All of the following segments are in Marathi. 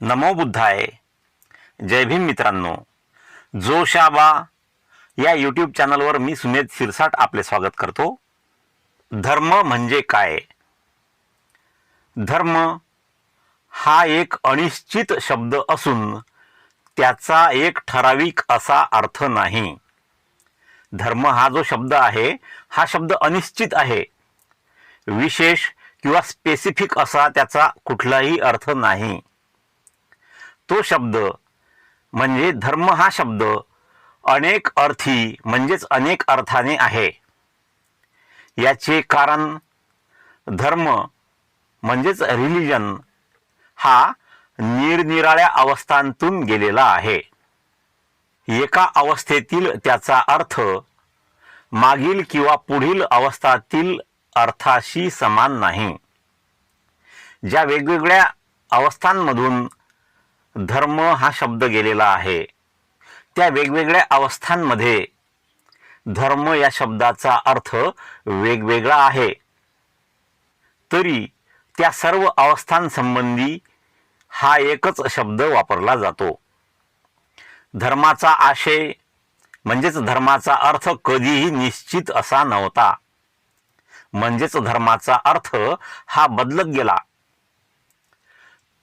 नमो बुद्धाय. जय भीम मित्रांनो. जोशाबा या यूट्यूब चॅनलवर मी सुमेध शिरसाट आपले स्वागत करतो. धर्म म्हणजे काय? धर्म हा एक अनिश्चित शब्द असून त्याचा एक ठराविक असा अर्थ नाही. धर्म हा जो शब्द आहे हा शब्द अनिश्चित आहे. विशेष किंवा स्पेसिफिक असा त्याचा कुठलाही अर्थ नाही. तो शब्द म्हणजे धर्म हा शब्द अनेक अर्थी म्हणजेच अनेक अर्थाने आहे. याचे कारण धर्म म्हणजेच रिलिजन हा निरनिराळ्या अवस्थांतून गेलेला आहे. एका अवस्थेतील त्याचा अर्थ मागील किंवा पुढील अवस्थातील अर्थाशी समान नाही. ज्या वेगवेगळ्या अवस्थांमधून धर्म हा शब्द गेलेला आहे. त्या वेगवेगळ्या अवस्थांमध्ये धर्म या शब्दाचा अर्थ वेगवेगळा आहे. तरी त्या सर्व अवस्थांसंबंधी हा एकच शब्द वापरला जातो. धर्माचा आशय म्हणजेच धर्माचा अर्थ कधीही निश्चित असा नव्हता. म्हणजेच धर्माचा अर्थ हा बदलत गेला.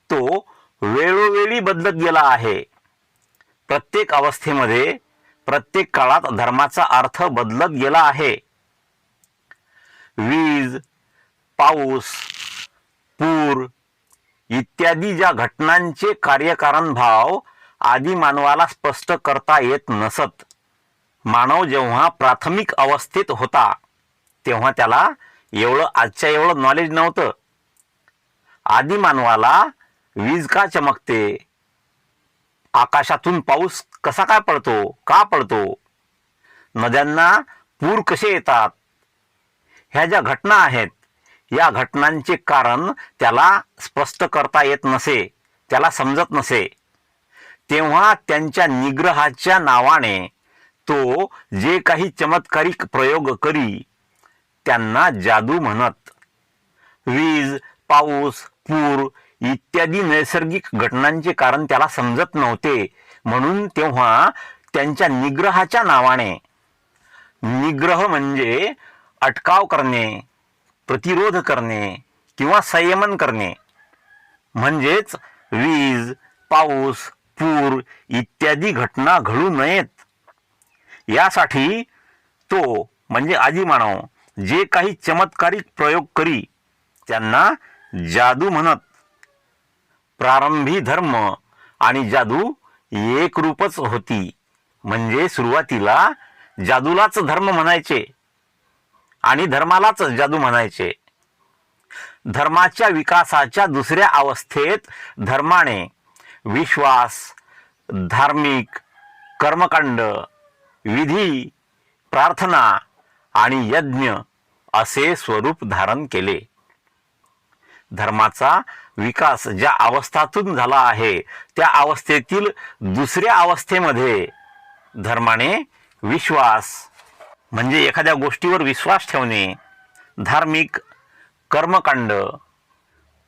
तो वेळोवेळी बदलत गेला आहे. प्रत्येक अवस्थेमध्ये प्रत्येक काळात धर्माचा अर्थ बदलत गेला आहे. वीज पाऊस पूर इत्यादी ज्या घटनांचे कार्यकारण भाव आदी मानवाला स्पष्ट करता येत नसत. मानव जेव्हा प्राथमिक अवस्थेत होता तेव्हा त्याला एवढं आजच्या एवढं नॉलेज नव्हतं. आदी मानवाला वीज का चमकते. आकाशातून पाऊस कसा काय पडतो? का पडतो? नद्यांना पूर कसे येतात? ह्या ज्या घटना आहेत या घटनांचे कारण त्याला स्पष्ट करता येत नसे त्याला समजत नसे. तेव्हा त्यांच्या निग्रहाच्या नावाने तो जे काही चमत्कारिक प्रयोग करी त्यांना जादू म्हणत. वीज पाऊस पूर इत्यादी नैसर्गिक घटनांचे कारण त्याला समजत नव्हते. म्हणून तेव्हा त्यांच्या निग्रहाच्या नावाने निग्रह म्हणजे अटकाव करणे प्रतिरोध करणे किंवा संयमन करणे. म्हणजेच वीज पाऊस पूर इत्यादी घटना घडू नयेत. यासाठी तो म्हणजे आजी मानव जे काही चमत्कारिक प्रयोग करी त्यांना जादू म्हणत प्रारंभी धर्म आणि जादू एक रूपच होती. म्हणजे सुरुवातीला जादूलाच धर्म म्हणायचे आणि धर्मालाच जादू म्हणायचे. धर्माच्या विकासाच्या दुसऱ्या अवस्थेत धर्माने विश्वास धार्मिक कर्मकांड विधी प्रार्थना आणि यज्ञ असे स्वरूप धारण केले. धर्माचा विकास ज्या अवस्थातून झाला आहे त्या अवस्थेतील दुसऱ्या अवस्थेमध्ये धर्माने विश्वास म्हणजे एखाद्या गोष्टीवर विश्वास ठेवणे धार्मिक कर्मकांड.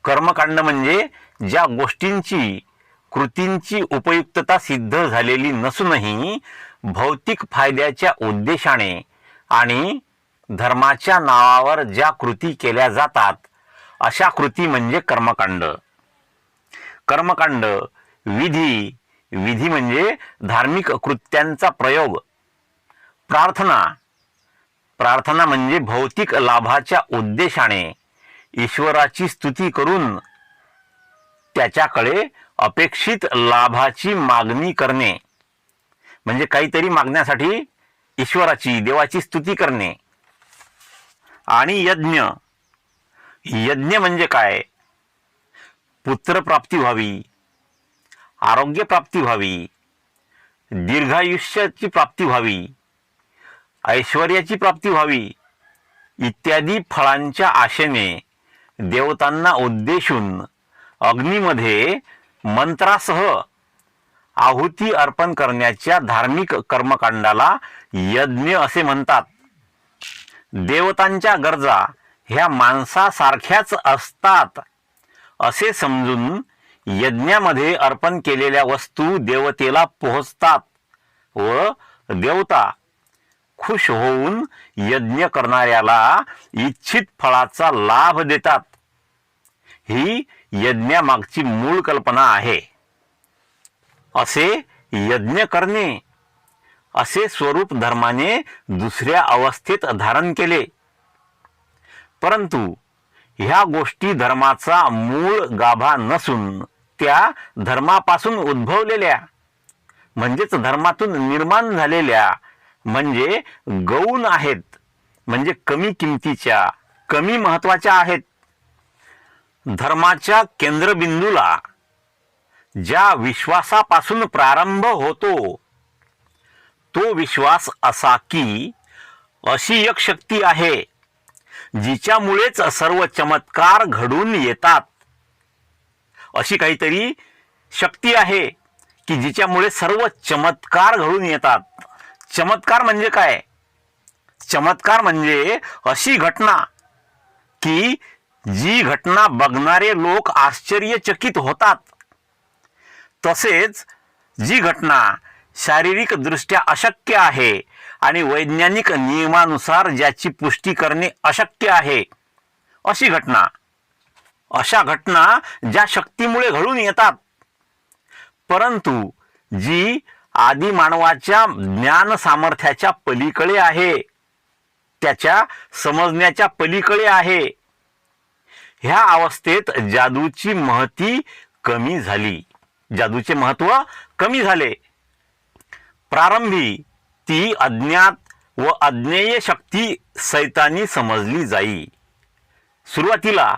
कर्मकांड म्हणजे ज्या गोष्टींची कृतींची उपयुक्तता सिद्ध झालेली नसूनही भौतिक फायद्याच्या उद्देशाने आणि धर्माच्या नावावर ज्या कृती केल्या जातात अशा कृती म्हणजे कर्मकांड. कर्मकांड विधी विधी म्हणजे धार्मिक कृत्यांचा प्रयोग. प्रार्थना प्रार्थना म्हणजे भौतिक लाभाच्या उद्देशाने ईश्वराची स्तुती करून त्याच्याकडे अपेक्षित लाभाची मागणी करणे. म्हणजे काहीतरी मागण्यासाठी ईश्वराची देवाची स्तुती करणे. आणि यज्ञ यज्ञ म्हणजे काय? पुत्रप्राप्ती व्हावी आरोग्यप्राप्ती व्हावी दीर्घायुष्याची प्राप्ती व्हावी ऐश्वर्याची प्राप्ती व्हावी इत्यादी फळांच्या आशेने देवतांना उद्देशून अग्नीमध्ये मंत्रासह आहुती अर्पण करण्याच्या धार्मिक कर्मकांडाला यज्ञ असे म्हणतात. देवतांच्या गरजा ह्या माणसासारख्याच असतात. असे समजून यज्ञामध्ये अर्पण केलेल्या वस्तू देवतेला पोहोचतात व देवता खुश होऊन यज्ञ करणाऱ्याला इच्छित फळाचा लाभ देतात. ही यज्ञामागची मूळ कल्पना आहे. असे यज्ञ करणे असे स्वरूप धर्माने दुसऱ्या अवस्थेत धारण केले. परंतु ह्या गोष्टी धर्माचा मूळ गाभा नसून त्या धर्मापासून उद्भवलेल्या म्हणजेच धर्मातून निर्माण झालेल्या म्हणजे गौण आहेत म्हणजे कमी किमतीच्या कमी महत्त्वाच्या आहेत. धर्माच्या केंद्रबिंदूला ज्या विश्वासापासून प्रारंभ होतो तो विश्वास असा की अशी एक शक्ती आहे जिच्यामुळेच सर्व चमत्कार घडून येतात. अशी काहीतरी शक्ती आहे की जिच्यामुळे सर्व चमत्कार घडून येतात. चमत्कार म्हणजे काय? चमत्कार म्हणजे अशी घटना की जी घटना बघणारे लोक आश्चर्यचकित होतात. तसेच जी घटना शारीरिक दृष्ट्या अशक्य आहे आणि वैज्ञानिक नियमानुसार ज्याची पुष्टी करणे अशक्य आहे. अशी घटना. अशा घटना ज्या शक्तीमुळे घडून येतात. परंतु जी आदी मानवाच्या ज्ञान सामर्थ्याच्या पलीकडे आहे. त्याच्या समजण्याच्या पलीकडे आहे. ह्या अवस्थेत जादूची महती कमी झाली. जादूचे महत्त्व कमी झाले. प्रारंभी ती अज्ञात व अज्ञेय शक्ती सैतानी समजली जाई. सुरुवातीला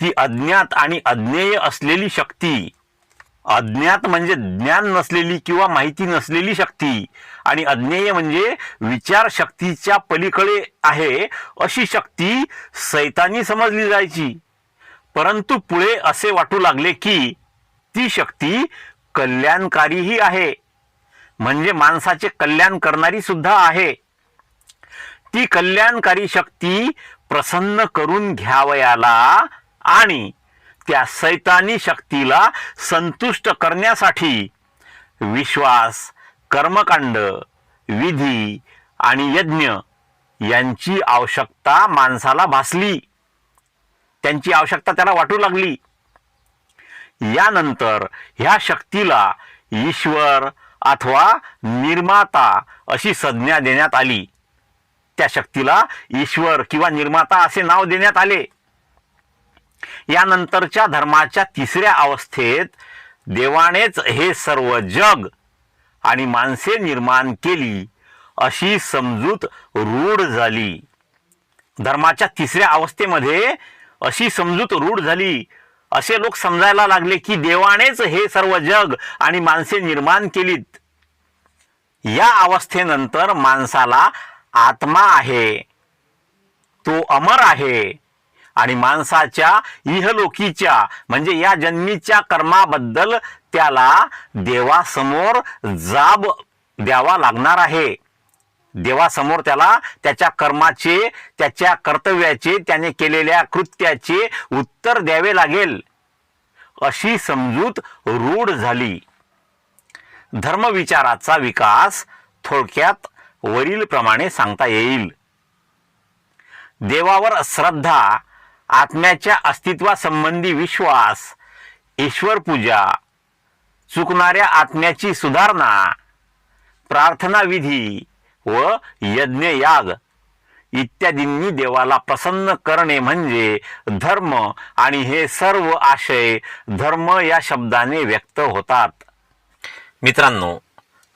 ती अज्ञात आणि अज्ञेय असलेली शक्ती अज्ञात म्हणजे ज्ञान नसलेली किंवा माहिती नसलेली शक्ती आणि अज्ञेय म्हणजे विचार शक्तीच्या पलीकडे आहे अशी शक्ती सैतानी समजली जायची. परंतु पुढे असे वाटू लागले की ती शक्ती कल्याणकारीही आहे. म्हणजे माणसाचे कल्याण करणारी सुद्धा आहे. ती कल्याणकारी शक्ती प्रसन्न करून घ्यावयाला आणि त्या सैतानी शक्तीला संतुष्ट करण्यासाठी विश्वास कर्मकांड विधी आणि यज्ञ यांची आवश्यकता माणसाला भासली. त्यांची आवश्यकता त्याला वाटू लागली. यानंतर ह्या शक्तीला ईश्वर अथवा निर्माता अशी संज्ञा देण्यात आली. त्या शक्तीला ईश्वर किंवा निर्माता असे नाव देण्यात आले. यानंतरच्या धर्माच्या तिसऱ्या अवस्थेत देवानेच हे सर्व जग आणि माणसे निर्माण केली अशी समजूत रूढ झाली. धर्माच्या तिसऱ्या अवस्थेमध्ये अशी समजूत रूढ झाली असे लोक समजायला लागले की देवानेच हे सर्व जग आणि माणसे निर्माण केलीत. या अवस्थेनंतर माणसाला आत्मा आहे. तो अमर आहे. आणि माणसाच्या इहलोकीच्या म्हणजे या जन्मीच्या कर्माबद्दल त्याला देवासमोर जाब द्यावा लागणार आहे. देवासमोर त्याला त्याच्या कर्माचे त्याच्या कर्तव्याचे त्याने केलेल्या कृत्याचे उत्तर द्यावे लागेल. अशी समजूत रूढ झाली. धर्मविचाराचा विकास थोडक्यात वरील प्रमाणे सांगता येईल. देवावर श्रद्धा आत्म्याच्या अस्तित्वासंबंधी विश्वास ईश्वर पूजा चुकणाऱ्या आत्म्याची सुधारणा प्रार्थना विधी व यज्ञयाग. इत्यादींनी देवाला प्रसन्न करणे म्हणजे धर्म आणि हे सर्व आशय धर्म या शब्दाने व्यक्त होतात. मित्रांनो